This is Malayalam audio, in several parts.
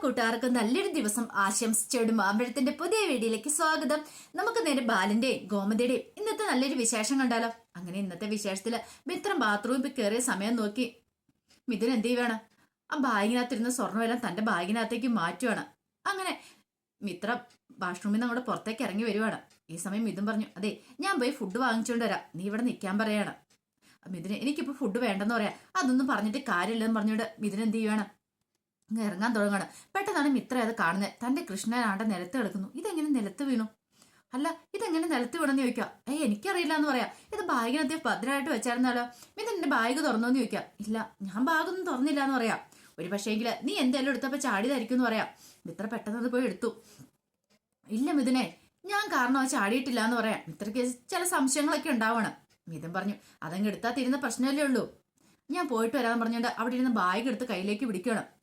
കൂട്ടുകാർക്കും നല്ലൊരു ദിവസം ആശംസിച്ചോടും മാമ്പഴത്തിന്റെ പുതിയ വീഡിയോയിലേക്ക് സ്വാഗതം. നമുക്ക് നേരെ ബാലന്റെ ഗോമതിയുടെയും ഇന്നത്തെ നല്ലൊരു വിശേഷം കണ്ടാലോ? അങ്ങനെ ഇന്നത്തെ വിശേഷത്തിൽ മിത്രം ബാത്റൂമിൽ കയറിയ സമയം നോക്കി. മിഥുൻ എന്ത് ചെയ്യുവാണ്? ആ ബാഗിനകത്തിരുന്ന സ്വർണമെല്ലാം തന്റെ ബാഗിനകത്തേക്ക് മാറ്റുവാണ്. അങ്ങനെ മിത്രം വാഷ്റൂമിൽ നിന്ന് അങ്ങോട്ട് പുറത്തേക്ക് ഇറങ്ങി വരുവാണ്. ഈ സമയം മിഥുൻ പറഞ്ഞു അതെ ഞാൻ പോയി ഫുഡ് വാങ്ങിച്ചുകൊണ്ട് വരാം. നീ ഇവിടെ നിൽക്കാൻ പറയാണ്. മിഥുന് എനിക്കിപ്പോൾ ഫുഡ് വേണ്ടെന്ന് പറയാം. അതൊന്നും പറഞ്ഞിട്ട് കാര്യമില്ലെന്ന് പറഞ്ഞുകൊണ്ട് മിഥുൻ എന്ത് ചെയ്യുവാണ്? ഇറങ്ങാൻ തുടങ്ങണം. പെട്ടെന്നാണ് മിത്ര അത് കാണുന്നത് തന്റെ കൃഷ്ണനാണ്ട് നിലത്ത് കിടക്കുന്നു. ഇതെങ്ങനെ നിലത്ത് വീണു? അല്ല ഇതെങ്ങനെ നിലത്ത് വീണെന്ന് ചോദിക്കാം ഏയ് എനിക്കറിയില്ല എന്ന് പറയാം. ഇത് ബാഗിനകത്ത് ഭദ്രമായിട്ട് വെച്ചായിരുന്നാലോ മിത എന്റെ ബാഗ് തുറന്നോന്ന് ചോദിക്കാം ഇല്ല ഞാൻ ബാഗൊന്നും തുറന്നില്ല എന്ന് പറയാം. ഒരു പക്ഷേങ്കിൽ നീ എന്തെങ്കിലും എടുത്തപ്പോ ചാടിയതായിരിക്കും എന്ന് പറയാം. മിത്ര പെട്ടെന്ന് അത് പോയി എടുത്തു. ഇല്ല മിഥുനെ ഞാൻ കാരണം ചാടിയിട്ടില്ല എന്ന് പറയാം. മിത്രയ്ക്ക് ചില സംശയങ്ങളൊക്കെ ഉണ്ടാവണം. മിഥുൻ പറഞ്ഞു അതങ്ങ് എടുത്താൽ തീരുന്ന പ്രശ്നമല്ലേ ഉള്ളൂ. ഞാൻ പോയിട്ട് വരാൻ പറഞ്ഞുകൊണ്ട് അവിടെ ഇരുന്ന് ബാഗ് എടുത്ത് കയ്യിലേക്ക് പിടിക്കണം.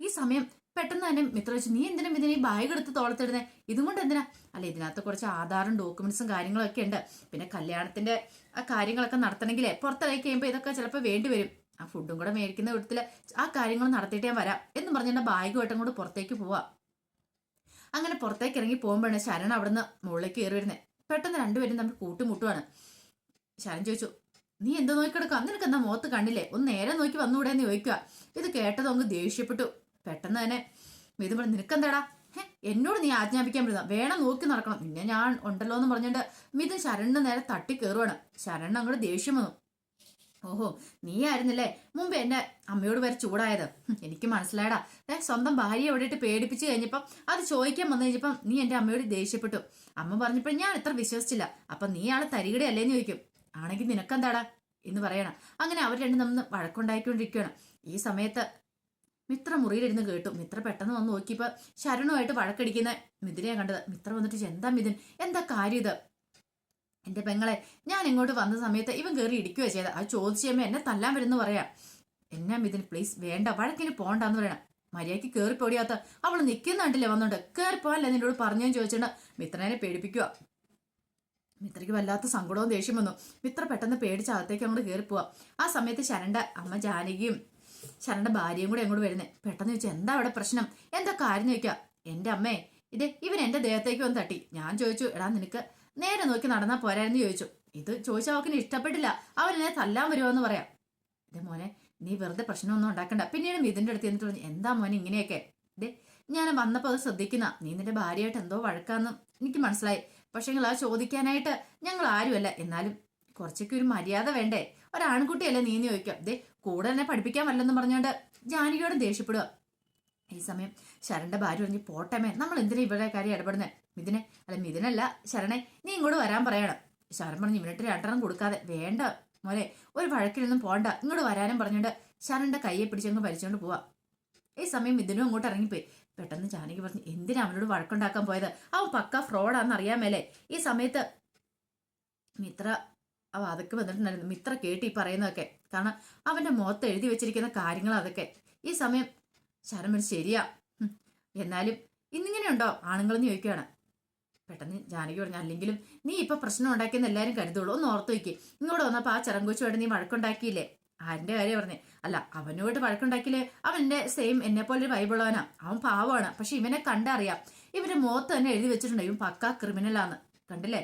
ഈ സമയം പെട്ടെന്ന് തന്നെ മിത്ര വെച്ചു നീ എന്തിനും ഇതിനെ ഈ ബാഗ് എടുത്ത് തോളത്തിടുന്നത് ഇതും കൊണ്ട് എന്തിനാ? അല്ല ഇതിനകത്ത് കുറച്ച് ആധാറും ഡോക്യുമെന്റ്സും കാര്യങ്ങളൊക്കെ ഉണ്ട്. പിന്നെ കല്യാണത്തിന്റെ ആ കാര്യങ്ങളൊക്കെ നടത്തണമെങ്കിലേ പുറത്തിറക്കി കഴിയുമ്പോൾ ഇതൊക്കെ ചിലപ്പോൾ വേണ്ടി വരും. ആ ഫുഡും കൂടെ മേടിക്കുന്ന വിധത്തിൽ ആ കാര്യങ്ങൾ നടത്തിയിട്ട് ഞാൻ വരാം എന്ന് പറഞ്ഞിട്ട് വേട്ടം കൊണ്ട് പുറത്തേക്ക് പോവാം. അങ്ങനെ പുറത്തേക്ക് ഇറങ്ങി പോകുമ്പോഴാണ് ശരൺ അവിടുന്ന് മുകളിലേക്ക് കയറി വരുന്നത് പെട്ടെന്ന് രണ്ടുപേരും തമ്മിൽ കൂട്ടുമുട്ടുവാണ്. ശരൺ ചോദിച്ചു നീ എന്ത് നോക്കിയെടുക്കുക നിനക്ക് എന്താ മുഖത്ത് കണ്ടില്ലേ ഒന്ന് നേരെ നോക്കി വന്നുകൂടെ എന്ന് ചോദിക്കുക ഇത് കേട്ടത് അങ്ങ് ദേഷ്യപ്പെട്ടു. പെട്ടെന്ന് തന്നെ ഇത് പറഞ്ഞു നിനക്കെന്താടാ? എന്നോട് നീ ആജ്ഞാപിക്കാൻ പറ്റുന്ന വേണം നോക്കി നടക്കണം. പിന്നെ ഞാൻ ഉണ്ടല്ലോ എന്ന് പറഞ്ഞിട്ട് മിഥുൻ ശരണിന് നേരെ തട്ടി കയറുവാണ് ശരണ് അങ്ങോട്ട് ദേഷ്യം വന്നു. ഓഹോ നീ ആയിരുന്നില്ലേ? മുമ്പ് എന്റെ അമ്മയോട് വരെ ചൂടായത്. എനിക്ക് മനസ്സിലായടാ. ഏ സ്വന്തം ഭാര്യയെ എവിടെയിട്ട് പേടിപ്പിച്ച് കഴിഞ്ഞപ്പം അത് ചോദിക്കാൻ വന്നു കഴിഞ്ഞപ്പം നീ എന്റെ അമ്മയോട് ദേഷ്യപ്പെട്ടു. അമ്മ പറഞ്ഞപ്പോൾ ഞാൻ ഇത്ര വിശ്വസിച്ചില്ല. അപ്പൊ നീ ആളെ തരികടയല്ലേന്ന് ചോദിക്കും. ആണെങ്കിൽ നിനക്കെന്താടാ? എന്ന് പറയണം. അങ്ങനെ അവർ രണ്ടും നമ്മൾ വഴക്കുണ്ടായിക്കൊണ്ടിരിക്കുകയാണ്. ഈ സമയത്ത് മിത്ര മുറിയിലിരുന്ന് കേട്ടു. മിത്ര പെട്ടെന്ന് വന്ന് നോക്കിയപ്പോ ശരണുമായിട്ട് വഴക്കടിക്കുന്ന മിഥുനെ കണ്ടത്. മിത്ര വന്നിട്ട് എന്താ മിഥുൻ? എന്താ കാര്യം ഇത്? എന്റെ പെങ്ങളെ ഞാൻ ഇങ്ങോട്ട് വന്ന സമയത്ത് ഇവൻ കയറി ഇടിക്കുകയോ ചെയ്ത. അത് ചോദിച്ചമ്മ എന്നെ തല്ലാൻ വരുന്നു പറയാം. എന്നാ മിഥുൻ പ്ലീസ് വേണ്ട. വഴക്കിന് പോണ്ടെന്ന് പറയണം. മര്യാദയ്ക്ക് കേറിപ്പോടിയാത്ത അവൾ നിൽക്കുന്ന കണ്ടില്ലേ വന്നോണ്ട്? കയറി പോകാനല്ലേ നിന്നോട് പറഞ്ഞു ചോദിച്ചോണ്ട് മിത്രനെ പേടിപ്പിക്കുക മിത്രയ്ക്ക് വല്ലാത്ത സങ്കടവും ദേഷ്യം വന്നു. മിത്ര പെട്ടെന്ന് പേടിച്ച് അകത്തേക്ക് അങ്ങോട്ട് കയറിപ്പോവാ പോവാ. ആ സമയത്ത് ശരണ്ട അമ്മ ജാനകിയും ശരണ്ട ഭാര്യയും കൂടെ അങ്ങോട്ട് വരുന്നേ. പെട്ടെന്ന് ചോദിച്ചാൽ എന്താ അവിടെ പ്രശ്നം? എന്താ കാര്യം? ചോദിക്കുക എന്റെ അമ്മേ ഇത് ഇവൻ എന്റെ ദേഹത്തേക്ക് വന്ന് തട്ടി. ഞാൻ ചോദിച്ചു എടാ നിനക്ക് നേരെ നോക്കി നടന്നാൽ പോരായിരുന്നു ചോദിച്ചു. ഇത് ചോദിച്ച അവക്കിന് ഇഷ്ടപ്പെട്ടില്ല. അവൻ എന്നെ തല്ലാൻ വരുമോ എന്ന് പറയാം. ഇതേ മോനെ നീ വെറുതെ പ്രശ്നമൊന്നും ഉണ്ടാക്കണ്ട. പിന്നീട് മിഥുന്റെ അടുത്ത് എന്നിട്ട് പറഞ്ഞു എന്താ മോനെ ഇങ്ങനെയൊക്കെ? ഇതേ ഞാൻ വന്നപ്പോൾ അത് ശ്രദ്ധിക്കുന്ന. നീ നിന്റെ ഭാര്യയായിട്ട് എന്തോ വഴക്കാന്ന് എനിക്ക് മനസ്സിലായി. പക്ഷെ നിങ്ങൾ ആ ചോദിക്കാനായിട്ട് ഞങ്ങൾ ആരുമല്ല. എന്നാലും കുറച്ചൊക്കെ ഒരു മര്യാദ വേണ്ടേ? ഒരാൺകുട്ടിയല്ലേ നീ ചോദിക്കാം. ദേ കൂടെ തന്നെ പഠിപ്പിക്കാൻ വല്ലെന്ന് പറഞ്ഞുകൊണ്ട് ജാനകിയോടും ദേഷ്യപ്പെടുക ഈ സമയം ശരണിന്റെ ഭാര്യ പറഞ്ഞ് പോട്ടമേ നമ്മൾ എന്തിനാ ഇവിടെ കാര്യം ഇടപെടുന്നത് മിഥുനെ അല്ല മിഥുനല്ല ശരണെ നീ ഇങ്ങോട്ട് വരാൻ പറയണം. ശരൺ പറഞ്ഞു ഇവനിട്ട് രണ്ടെണ്ണം കൊടുക്കാതെ വേണ്ട മോനെ ഒരു വഴക്കിലൊന്നും പോണ്ട ഇങ്ങോട്ട് വരാനും പറഞ്ഞുകൊണ്ട് ശരണിന്റെ കയ്യെ പിടിച്ചങ്ങ് വലിച്ചുകൊണ്ട് പോവാ. ഈ സമയം മിഥുനും അങ്ങോട്ട് ഇറങ്ങിപ്പോയി. പെട്ടെന്ന് ജാനകി പറഞ്ഞു എന്തിനാ അവനോട് വഴക്കുണ്ടാക്കാൻ പോയത്? അവൻ പക്ക ഫ്രോഡാന്ന് അറിയാമേലേ ഈ സമയത്ത് മിത്ര അവ അതൊക്കെ വന്നിട്ടുണ്ടായിരുന്നു. മിത്ര കേട്ടി പറയുന്നതൊക്കെ. കാരണം അവന്റെ മുഖത്ത് എഴുതി വെച്ചിരിക്കുന്ന കാര്യങ്ങൾ അതൊക്കെ. ഈ സമയം ശരമൻ ശരിയാ. എന്നാലും ഇന്നിങ്ങനെയുണ്ടോ ആണുങ്ങളെന്ന് ചോദിക്കുകയാണ്. പെട്ടെന്ന് ജാനകി പറഞ്ഞു അല്ലെങ്കിലും നീ ഇപ്പൊ പ്രശ്നം ഉണ്ടാക്കിയെന്ന് എല്ലാവരും കരുതുള്ളൂ. ഒന്ന് ഓർത്തു വയ്ക്ക് ഇങ്ങോട്ട് വന്നപ്പോ ആ ചെറങ്കൊച്ചുമായിട്ട് നീ വഴക്കുണ്ടാക്കിയില്ലേ? ആരിന്റെ കാര്യം പറഞ്ഞേ? അല്ല അവനോട് വഴക്കുണ്ടാക്കിയില്ലേ? അവൻ എന്റെ സെയിം എന്നെ പോലെ ഒരു വൈബുള്ളവനാ അവൻ പാവമാണ്. പക്ഷെ ഇവനെ കണ്ടറിയാം. ഇവന്റെ മുഖത്ത് തന്നെ എഴുതി വെച്ചിട്ടുണ്ട്. ഇവൻ പക്കാ ക്രിമിനലാന്ന് കണ്ടില്ലേ?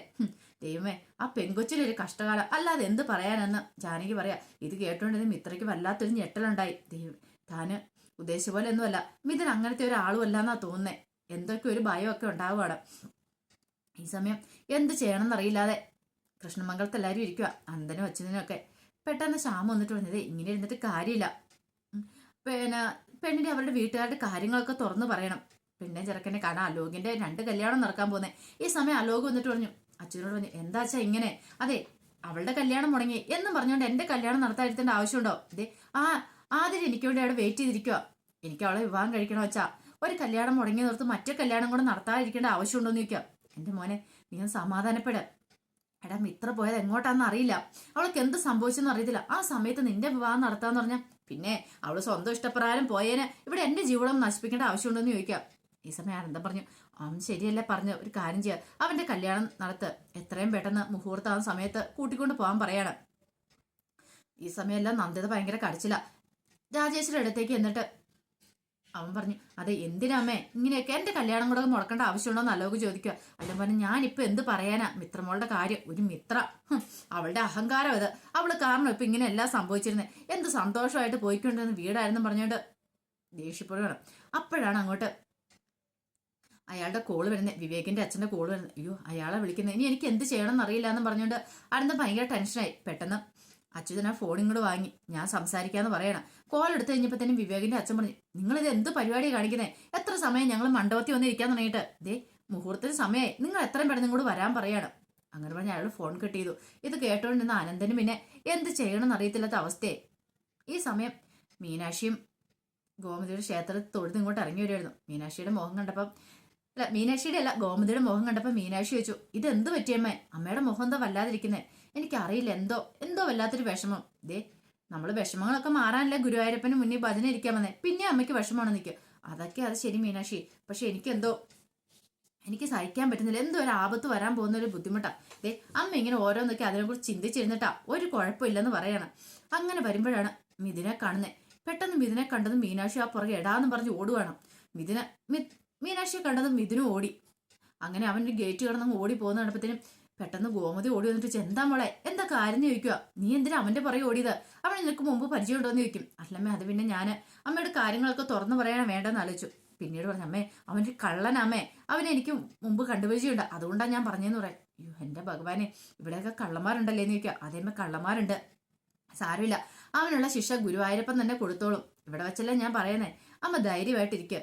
ദൈവമേ ആ പെങ്കൊച്ചിലൊരു കഷ്ടകാലം. അല്ലാതെ എന്ത് പറയാനെന്ന് ജാനകി പറയാ ഇത് കേട്ടോണ്ടിരുന്ന മിത്രയ്ക്ക് വല്ലാത്തൊരു ഞെട്ടലുണ്ടായി. ദൈവം താന് ഉദ്ദേശിച്ച പോലെ ഒന്നുമല്ല മിഥുൻ അങ്ങനത്തെ ഒരാളും അല്ലാന്നാ തോന്നുന്നേ. എന്തൊക്കെ ഒരു ഭയമൊക്കെ ഉണ്ടാവുകയാണ് ഈ സമയം എന്ത് ചെയ്യണമെന്ന് അറിയില്ലാതെ കൃഷ്ണമംഗലത്ത് എല്ലാവരും ഇരിക്കുക അന്തനും അച്ഛനും ഒക്കെ. പെട്ടെന്ന് ശ്യാമം വന്നിട്ട് പറഞ്ഞത് ഇങ്ങനെ ഇരുന്നിട്ട് കാര്യമില്ല. പിന്നെ പെണ്ണിനെ അവരുടെ വീട്ടുകാരുടെ കാര്യങ്ങളൊക്കെ തുറന്നു പറയണം. പിന്നെ ചെറുക്കനെ കാണാൻ അലോകിന്റെ രണ്ട് കല്യാണം നടക്കാൻ പോകുന്നേ. ഈ സമയം അലോക് വന്നിട്ട് പറഞ്ഞു അച്ഛനോട് പറഞ്ഞു എന്താ അച്ഛാ ഇങ്ങനെ? അതെ അവളുടെ കല്യാണം മുടങ്ങി. എന്നും പറഞ്ഞുകൊണ്ട് എന്റെ കല്യാണം നടത്താതിരുത്തേണ്ട ആവശ്യമുണ്ടോ? അതെ ആ ആദ്യം എനിക്ക് വേണ്ടി അവിടെ വെയിറ്റ് ചെയ്തിരിക്കുക എനിക്ക് അവളെ വിവാഹം കഴിക്കണോ അച്ഛാ? ഒരു കല്യാണം മുടങ്ങി നിർത്ത് മറ്റേ കല്യാണം കൂടെ നടത്താതിരിക്കേണ്ട ആവശ്യമുണ്ടോ എന്ന് ചോദിക്കാം എന്റെ മോനെ നീ സമാധാനപ്പെട്. എടാ മിത്ര പോയത് എങ്ങോട്ടാന്ന് അറിയില്ല. അവൾക്ക് എന്ത് സംഭവിച്ചെന്ന് അറിയത്തില്ല. ആ സമയത്ത് നിന്റെ വിവാഹം നടത്താന്ന് പറഞ്ഞ പിന്നെ അവൾ സ്വന്തം ഇഷ്ടപ്രകാരം പോയേനെ. ഇവിടെ എന്റെ ജീവിതം നശിപ്പിക്കേണ്ട ആവശ്യമുണ്ടെന്ന് ചോദിക്കാം ഈ സമയം ആനന്ദം പറഞ്ഞു അവൻ ശരിയല്ലേ പറഞ്ഞ് ഒരു കാര്യം ചെയ്യാൻ. അവന്റെ കല്യാണം നടത്ത്. എത്രയും പെട്ടെന്ന് മുഹൂർത്താവുന്ന സമയത്ത് കൂട്ടിക്കൊണ്ട് പോകാൻ പറയാണ്. ഈ സമയമെല്ലാം നന്ദിത ഭയങ്കര കടച്ചില്ല രാജേശ്വരുടെ അടുത്തേക്ക് എന്നിട്ട് അവൻ പറഞ്ഞു അതെ എന്തിനാമേ ഇങ്ങനെയൊക്കെ എന്റെ കല്യാണം കൂടെ മുടക്കേണ്ട ആവശ്യമുണ്ടോ അലോക് ചോദിക്കുക അല്ല പറഞ്ഞു ഞാനിപ്പോ എന്ത് പറയാനാ? മിത്രമോളുടെ കാര്യം ഒരു മിത്ര. അവളുടെ അഹങ്കാരം അത്. അവൾ കാരണം ഇപ്പൊ ഇങ്ങനെ എല്ലാം സംഭവിച്ചിരുന്നത് എന്ത് സന്തോഷമായിട്ട് പോയിക്കൊണ്ടിരുന്ന വീടായിരുന്നു പറഞ്ഞോണ്ട് ദേഷ്യപ്പെടുകയാണ് അപ്പോഴാണ് അങ്ങോട്ട് അയാളുടെ കോൾ വരുന്നത് വിവേകിന്റെ അച്ഛന്റെ കോൾ വരുന്നത് അയ്യോ അയാളെ വിളിക്കുന്നത് ഇനി എനിക്ക് എന്ത് ചെയ്യണം എന്നറിയില്ല എന്ന് പറഞ്ഞുകൊണ്ട് അനന്തം ഭയങ്കര ടെൻഷനായി പെട്ടെന്ന് അച്യുതൻ ആ ഫോൺ ഇങ്ങോട്ട് വാങ്ങി. ഞാൻ സംസാരിക്കാന്ന് പറയണം. കോൾ എടുത്തു തന്നെ വിവേകിന്റെ അച്ഛൻ പറഞ്ഞു നിങ്ങൾ ഇത് എന്ത് പരിപാടി കാണിക്കുന്നത് എത്ര സമയം ഞങ്ങൾ മണ്ഡപത്തിൽ വന്നിരിക്കാൻ തുടങ്ങിയിട്ട്? ദേ മുഹൂർത്തത്തിന് സമയമായി നിങ്ങൾ എത്രയും പെട്ടെന്ന് ഇങ്ങോട്ട് വരാൻ പറയാണ്. അങ്ങനെ പറഞ്ഞ് അയാൾ ഫോൺ കട്ട് ചെയ്തു. ഇത് കേട്ടോണ്ടിരുന്ന ആനന്ദന് പിന്നെ എന്ത് ചെയ്യണമെന്ന് അറിയത്തില്ലാത്ത അവസ്ഥയെ ഈ സമയം മീനാക്ഷിയും ഗോമതിയുടെ ക്ഷേത്രത്തിൽ തൊഴുത് ഇങ്ങോട്ട് ഇറങ്ങി വരുമായിരുന്നു മീനാക്ഷിയുടെ മുഖം കണ്ടപ്പം അല്ല മീനാക്ഷിയുടെ അല്ല ഗോമതിയുടെ മുഖം കണ്ടപ്പോൾ മീനാക്ഷി ചോദിച്ചു ഇത് എന്ത് പറ്റിയമ്മേ അമ്മയുടെ മുഖം എന്താ വല്ലാതിരിക്കുന്നേ? എനിക്കറിയില്ല എന്തോ എന്തോ വല്ലാത്തൊരു വിഷമം. ദേ നമ്മൾ വിഷമങ്ങളൊക്കെ മാറാനല്ലേ ഗുരുവായൂരപ്പന് മുന്നിൽ ഭജന ഇരിക്കാൻ വന്നേ. പിന്നെ അമ്മയ്ക്ക് വിഷമമാണ് നിൽക്കുക അതൊക്കെ അത് ശരി മീനാക്ഷി. പക്ഷെ എനിക്കെന്തോ എനിക്ക് സഹിക്കാൻ പറ്റുന്നില്ല. എന്തോ ഒരു ആപത്ത് വരാൻ പോകുന്ന ഒരു ബുദ്ധിമുട്ടാ. ദേ അമ്മ ഇങ്ങനെ ഓരോന്നൊക്കെ അതിനെക്കുറിച്ച് ചിന്തിച്ചിരുന്നിട്ടാ ഒരു കുഴപ്പമില്ലെന്ന് പറയണം. അങ്ങനെ വരുമ്പോഴാണ് മിഥുനെ കാണുന്നത് പെട്ടെന്ന് മിഥുനെ കണ്ടതും മീനാക്ഷി ആ പുറകെ ഇടാന്ന് പറഞ്ഞ് ഓടുവാണ്. മിഥുന മീനാക്ഷിയെ കണ്ടതും മിഥുനും ഓടി. അങ്ങനെ അവൻ ഗേറ്റ് കടന്ന് ഓടി പോകുന്ന കണ്ടപ്പത്തിനും പെട്ടെന്ന് ഗോമതി ഓടി വന്നിട്ട് എന്താ മോളെ? എന്താ കാര്യം ചോദിക്കുക നീ എന്തിനാ അവന്റെ പുറകെ ഓടിയത്? അവൻ നിനക്ക് മുമ്പ് പരിചയം ഉണ്ടോ? എന്ന് ചോദിക്കും. അല്ലമ്മേ അത് പിന്നെ ഞാൻ അമ്മയുടെ കാര്യങ്ങളൊക്കെ തുറന്നു പറയാൻ വേണ്ടെന്ന് ആലോചിച്ചു. പിന്നീട് പറഞ്ഞു അമ്മേ അവന്റെ കള്ളനമ്മേ. അവനെ എനിക്ക് മുമ്പ് കണ്ടുപരിചയമുണ്ട്. അതുകൊണ്ടാണ് ഞാൻ പറഞ്ഞതെന്ന് പറയാം. അയ്യോ എന്റെ ഭഗവാനെ ഇവിടെയൊക്കെ കള്ളന്മാരുണ്ടല്ലേ? എന്ന് ചോദിക്കുക. അതേമ്മ കള്ളന്മാരുണ്ട്. സാരമില്ല. അവനുള്ള ശിക്ഷ ഗുരുവായൂരപ്പൻ തന്നെ കൊടുത്തോളും. ഇവിടെ വെച്ചല്ലേ ഞാൻ പറയുന്നേ. അമ്മ ധൈര്യമായിട്ടിരിക്കുക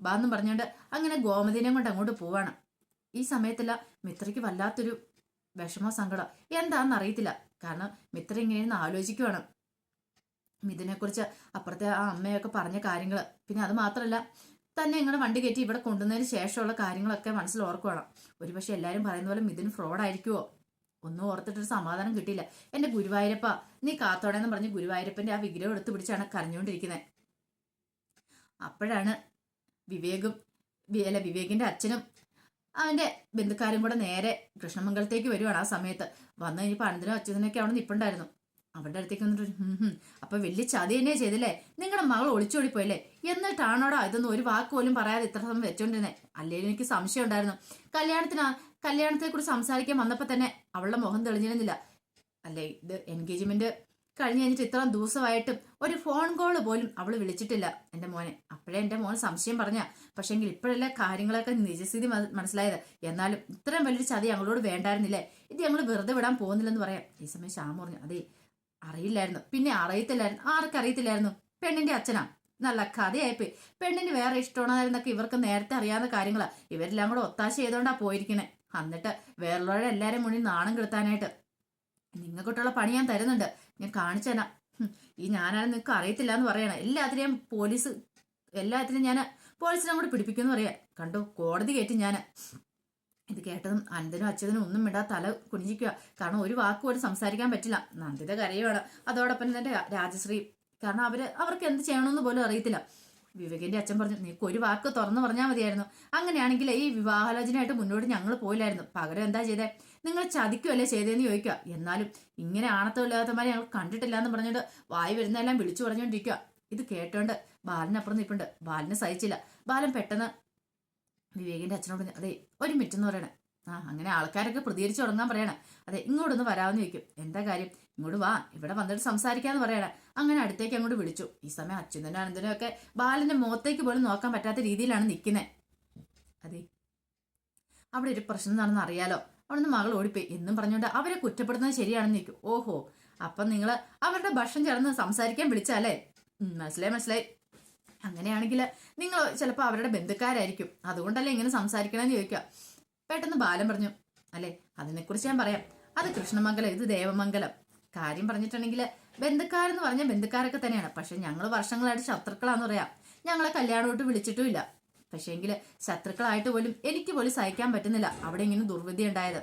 ബാന്നും പറഞ്ഞുകൊണ്ട് അങ്ങനെ ഗോമതിനെയും കൊണ്ട് അങ്ങോട്ട് പോവാണ്. ഈ സമയത്തല്ല മിത്രയ്ക്ക് വല്ലാത്തൊരു വിഷമോ സങ്കടം എന്താണെന്ന് അറിയത്തില്ല. കാരണം മിത്ര ഇങ്ങനെയെന്ന് ആലോചിക്കുവാണ്. മിഥുനെക്കുറിച്ച് അപ്പുറത്തെ ആ അമ്മയൊക്കെ പറഞ്ഞ കാര്യങ്ങൾ പിന്നെ അത് മാത്രമല്ല തന്നെ ഇങ്ങനെ വണ്ടി കയറ്റി ഇവിടെ കൊണ്ടുവന്നതിന് ശേഷമുള്ള കാര്യങ്ങളൊക്കെ മനസ്സിൽ ഓർക്കുവാണ്. ഒരുപക്ഷെ എല്ലാവരും പറയുന്ന പോലെ മിഥുൻ ഫ്രോഡ് ആയിരിക്കുമോ ഒന്നും ഓർത്തിട്ടൊരു സമാധാനം കിട്ടിയില്ല. എന്റെ ഗുരുവായൂരപ്പ നീ കാത്തോടെന്ന് പറഞ്ഞ് ഗുരുവായൂരപ്പന്റെ ആ വിഗ്രഹം എടുത്തു പിടിച്ചാണ് കരഞ്ഞുകൊണ്ടിരിക്കുന്നത് അപ്പോഴാണ് വിവേകും അല്ല വിവേകിന്റെ അച്ഛനും അവന്റെ ബന്ധുക്കാരും കൂടെ നേരെ കൃഷ്ണമംഗലത്തേക്ക് വരുവാണ് ആ സമയത്ത്. വന്നു കഴിഞ്ഞപ്പോൾ അനന്തനും അച്യുതനൊക്കെ അവിടെ നിൽപ്പുണ്ടായിരുന്നു അവരുടെ അടുത്തേക്ക് വന്നിട്ട് "ഹും ഹും, അപ്പൊ വലിയ ചതി തന്നെ ചെയ്തില്ലേ? നിങ്ങളുടെ മകൾ ഒളിച്ചോടി പോയല്ലേ എന്നിട്ടാണോടാ ഇതൊന്നും ഒരു വാക്ക് പോലും പറയാതെ ഇത്ര സമയം വെച്ചോണ്ടിരുന്നെ? അല്ലെങ്കിൽ എനിക്ക് സംശയം ഉണ്ടായിരുന്നു. കല്യാണത്തിന് കല്യാണത്തെ കുറിച്ച് സംസാരിക്കാൻ വന്നപ്പോ തന്നെ അവളുടെ മുഖം തെളിഞ്ഞിരുന്നില്ല. അല്ലേ ഇത് എൻഗേജ്മെന്റ് കഴിഞ്ഞ് കഴിഞ്ഞിട്ട് ഇത്ര ദിവസമായിട്ടും ഒരു ഫോൺ കോൾ പോലും അവൾ വിളിച്ചിട്ടില്ല എന്റെ മോനെ. അപ്പോഴേ എന്റെ മോൻ സംശയം പറഞ്ഞ. പക്ഷേങ്കിൽ ഇപ്പോഴല്ലേ കാര്യങ്ങളൊക്കെ നിജസ്ഥിതി മനസ്സിലായത്. എന്നാലും ഇത്രയും വലിയൊരു ചതി ഞങ്ങളോട് വേണ്ടായിരുന്നില്ലേ? ഇത് ഞങ്ങൾ വെറുതെ വിടാൻ പോകുന്നില്ലെന്ന് പറയാം. ഈ സമയം ശ്യാം പറഞ്ഞു അതെ അറിയില്ലായിരുന്നു. പിന്നെ അറിയത്തില്ലായിരുന്നു. ആർക്കറിയത്തില്ലായിരുന്നു പെണ്ണിന്റെ അച്ഛനാ. നല്ല കഥയായിപ്പോയി. പെണ്ണിന് വേറെ ഇഷ്ടമാണെന്നൊക്കെ ഇവർക്ക് നേരത്തെ അറിയാവുന്ന കാര്യങ്ങളാ. ഇവരെല്ലാം കൂടെ ഒത്താശ ചെയ്തോണ്ടാ പോയിരിക്കണേ. എന്നിട്ട് വേറുള്ളവരെ എല്ലാവരും മുന്നിൽ നാണം കെടുത്താനായിട്ട് നിങ്ങൾക്കൊട്ടുള്ള പണി ഞാൻ തരുന്നുണ്ട്. ഞാൻ കാണിച്ചു തരാം. ഈ ഞാനാണ് നിങ്ങൾക്ക് അറിയത്തില്ല എന്ന് പറയണ. എല്ലാത്തിനെയും പോലീസ് എല്ലാത്തിനും ഞാൻ പോലീസിനെ കൂടെ പിടിപ്പിക്കുമെന്ന് പറയാം. കണ്ടോ? കോടതി കയറ്റി ഞാൻ ഇത് കേട്ടതും അനന്തനും അച്ഛനും ഒന്നും വിടാ തല കുനിഞ്ഞിക്കുക കാരണം ഒരു വാക്ക് പോലും സംസാരിക്കാൻ പറ്റില്ല. നന്ദിത കരയുവാണ്. അതോടൊപ്പം തന്നെ രാജശ്രീ. കാരണം അവർ അവർക്ക് എന്ത് ചെയ്യണമെന്ന് പോലും അറിയത്തില്ല. വിവേകിന്റെ അച്ഛൻ പറഞ്ഞു നിനക്ക് ഒരു വാക്ക് തുറന്നു പറഞ്ഞാൽ മതിയായിരുന്നു. അങ്ങനെയാണെങ്കിൽ ഈ വിവാഹാലോചനയായിട്ട് മുന്നോട്ട് ഞങ്ങൾ പോയില്ലായിരുന്നു. പകരം എന്താ ചെയ്തേ? നിങ്ങൾ ചതിക്കുമല്ലേ ചെയ്തതെന്ന് ചോദിക്കുക. എന്നാലും ഇങ്ങനെ ആണത്തമില്ലാത്തമാരെ ഞങ്ങൾ കണ്ടിട്ടില്ല എന്ന് പറഞ്ഞിട്ട് വായി വരുന്നതെല്ലാം വിളിച്ചു പറഞ്ഞുകൊണ്ടിരിക്കുക. ഇത് കേട്ടോണ്ട് ബാലനപ്പുറം നിൽപ്പുണ്ട്. ബാലന് സഹിച്ചില്ല. ബാലൻ പെട്ടെന്ന് വിവേകിന്റെ അച്ഛനോട് പറഞ്ഞു, അതെ ഒരു മിനിറ്റ് എന്ന് പറയണേ. ആ അങ്ങനെ ആൾക്കാരൊക്കെ പ്രതികരിച്ചു തുടങ്ങാൻ പറയണേ. അതെ ഇങ്ങോട്ടൊന്ന് വരാമെന്ന് ചോദിക്കും. എന്താ കാര്യം? ഇങ്ങോട്ട് വാ ഇവിടെ വന്നിട്ട് സംസാരിക്കാന്ന് പറയണേ. അങ്ങനെ അടുത്തേക്ക് അങ്ങോട്ട് വിളിച്ചു. ഈ സമയം അച്യുതനും അനന്തനും ഒക്കെ ബാലന്റെ മുഖത്തേക്ക് പോലും നോക്കാൻ പറ്റാത്ത രീതിയിലാണ് നിൽക്കുന്നത് അതെ അവിടെ ഒരു പ്രശ്നം എന്താണെന്ന് അറിയാലോ. അവിടുന്ന് മകൾ ഓടിപ്പോയി. എന്നും പറഞ്ഞുകൊണ്ട് അവരെ കുറ്റപ്പെടുന്നത് ശരിയാണെന്ന് നിൽക്കും ഓഹോ അപ്പം നിങ്ങൾ അവരുടെ ഭക്ഷണം ചേർന്ന് സംസാരിക്കാൻ വിളിച്ചാലേ? മനസ്സിലായി മനസ്സിലായി. അങ്ങനെയാണെങ്കിൽ നിങ്ങൾ ചിലപ്പോൾ അവരുടെ ബന്ധുക്കാരായിരിക്കും. അതുകൊണ്ടല്ലേ ഇങ്ങനെ സംസാരിക്കണമെന്ന് ചോദിക്കുക. പെട്ടെന്ന് ബാലൻ പറഞ്ഞു അല്ലേ അതിനെക്കുറിച്ച് ഞാൻ പറയാം. അത് കൃഷ്ണമംഗലം ഇത് ദേവമംഗലം. കാര്യം പറഞ്ഞിട്ടുണ്ടെങ്കിൽ ബന്ധുക്കാരെന്ന് പറഞ്ഞാൽ ബന്ധുക്കാരൊക്കെ തന്നെയാണ്. പക്ഷെ ഞങ്ങൾ വർഷങ്ങളായിട്ട് ശത്രുക്കളാന്ന് പറയാം. ഞങ്ങളെ കല്യാണമായിട്ട് വിളിച്ചിട്ടുമില്ല പക്ഷേങ്കിൽ ശത്രുക്കളായിട്ട് പോലും എനിക്ക് പോലും സഹിക്കാൻ പറ്റുന്നില്ല. അവിടെ ഇങ്ങനെ ദുർവിധി ഉണ്ടായത്.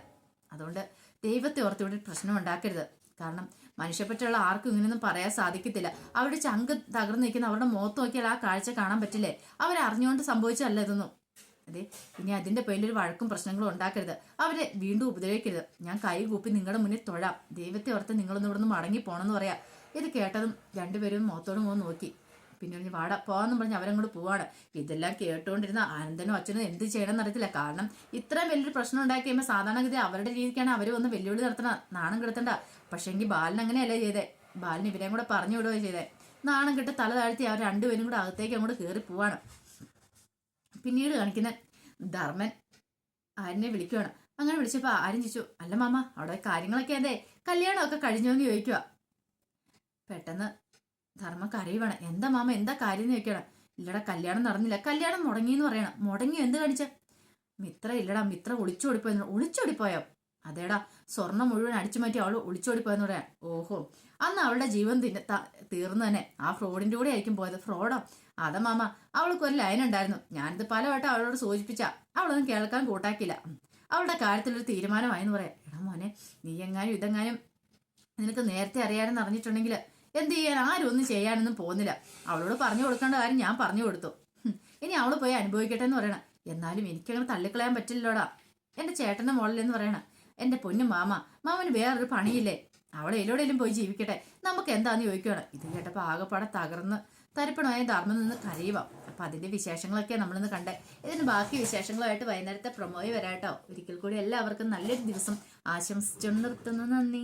അതുകൊണ്ട് ദൈവത്തെ ഓർത്ത് ഇവിടെ പ്രശ്നം ഉണ്ടാക്കരുത്. കാരണം മനുഷ്യപ്പറ്റുള്ള ആർക്കും ഇങ്ങനെയൊന്നും പറയാൻ സാധിക്കത്തില്ല. അവരുടെ ചങ്ക് തകർന്നു നിൽക്കുന്ന അവരുടെ മുഖത്ത് നോക്കിയാൽ ആ കാഴ്ച കാണാൻ പറ്റില്ലേ? അവരറിഞ്ഞുകൊണ്ട് സംഭവിച്ചല്ല ഇതൊന്നും. അതെ ഇനി അതിന്റെ പേരിൽ ഒരു വഴക്കും പ്രശ്നങ്ങളും ഉണ്ടാക്കരുത്. അവരെ വീണ്ടും ഉപദ്രവിക്കരുത്. ഞാൻ കൈ കൂപ്പി നിങ്ങളുടെ മുന്നിൽ തൊഴാം. ദൈവത്തെ ഓർത്ത് നിങ്ങളൊന്നും ഇവിടുന്ന് മടങ്ങി പോണെന്ന് പറയാം. ഇത് കേട്ടതും രണ്ടുപേരും മുഖത്തോട് മുഖം നോക്കി. പിന്നെ പറഞ്ഞ് വാട പോവാന്നും പറഞ്ഞ് അവരങ്ങോട്ട് പോവാണ്. ഇതെല്ലാം കേട്ടുകൊണ്ടിരുന്ന ആനന്ദനും അച്ഛനും എന്ത് ചെയ്യണമെന്ന് അറിയത്തില്ല. കാരണം ഇത്രയും വലിയൊരു പ്രശ്നം ഉണ്ടാക്കി കഴിയുമ്പോൾ സാധാരണഗതി അവരുടെ രീതിക്കാണ് അവർ വന്ന് വെല്ലുവിളി നടത്തണ നാണം കിടത്തണ്ട. പക്ഷേ എങ്കിൽ ബാലൻ അങ്ങനെയല്ല ചെയ്തേ? ബാലൻ ഇവരെയും കൂടെ പറഞ്ഞു വിടുകയോ ചെയ്തേ. നാണം കെട്ട് തല താഴ്ത്തി അവർ രണ്ടുപേരും കൂടെ അകത്തേക്ക് അങ്ങോട്ട് കയറി പോവാണ്. പിന്നീട് കാണിക്കുന്ന ധർമ്മൻ ആരിനെ വിളിക്കുവാണ്. അങ്ങനെ വിളിച്ചപ്പോൾ ആരും ചോദിച്ചു അല്ല മാമ അവിടെ കാര്യങ്ങളൊക്കെ അതെ കല്യാണമൊക്കെ കഴിഞ്ഞോ എന്ന് ചോദിക്കുക പെട്ടെന്ന് ധർമ്മ അറിയണം എന്താ മാമ എന്താ കാര്യം എന്ന് ഇല്ലടാ കല്യാണം നടന്നില്ല. കല്യാണം മുടങ്ങി എന്ന് പറയണം. മുടങ്ങി എന്ത് കാണിച്ച? മിത്ര ഇല്ലടാ മിത്ര ഒളിച്ചോടിപ്പോയെന്ന് ഒളിച്ചോടിപ്പോയോ? അതേടാ സ്വർണം മുഴുവൻ അടിച്ചു മാറ്റി അവൾ ഒളിച്ചോടിപ്പോയെന്ന് പറയാൻ ഓഹോ. അന്ന് അവളുടെ ജീവൻ തിന്നെ തീർന്നു തന്നെ. ആ ഫ്രോഡിന്റെ കൂടെ ആയിരിക്കും പോയത്. ഫ്രോഡോ. അതാ മാമ അവൾക്ക് ഒരു ലൈൻ ഉണ്ടായിരുന്നു. ഞാനിത് പലവട്ടം അവളോട് സൂചിപ്പിച്ച. അവളൊന്നും കേൾക്കാൻ കൂട്ടാക്കില്ല. അവളുടെ കാര്യത്തിലൊരു തീരുമാനമായെന്ന് പറയാം. എടാ മോനെ നീ എങ്ങാനും ഇതെങ്ങാനും നിനക്ക് നേരത്തെ അറിയാനെന്ന് അറിഞ്ഞിട്ടുണ്ടെങ്കിൽ എന്ത് ചെയ്യാൻ? ആരും ഒന്നും ചെയ്യാനൊന്നും പോകുന്നില്ല. അവളോട് പറഞ്ഞു കൊടുക്കേണ്ട കാര്യം ഞാൻ പറഞ്ഞു കൊടുത്തു. ഇനി അവൾ പോയി അനുഭവിക്കട്ടെ എന്ന് പറയണം. എന്നാലും എനിക്കങ്ങനെ തള്ളിക്കളയാൻ എന്റെ ചേട്ടന്റെ മോളിലെന്ന് പറയണം. എന്റെ പൊന്നു മാമ മാമന് വേറൊരു പണിയില്ലേ? അവളെ എല്ലോടെയും പോയി ജീവിക്കട്ടെ. നമുക്ക് എന്താന്ന് ചോദിക്കുകയാണ് ഇത് കേട്ടപ്പോൾ ആകെപ്പാടെ തകർന്ന് തരിപ്പണമായ ധർമ്മം നിന്ന് കരയുക അപ്പൊ അതിന്റെ വിശേഷങ്ങളൊക്കെ നമ്മളിന്ന് കണ്ടേ. ഇതിന് ബാക്കി വിശേഷങ്ങളുമായിട്ട് വൈകുന്നേരത്തെ പ്രൊമോയി വരാട്ടോ. ഒരിക്കൽ കൂടി എല്ലാവർക്കും നല്ലൊരു ദിവസം ആശംസിച്ചു നിർത്തുന്നു. നന്ദി.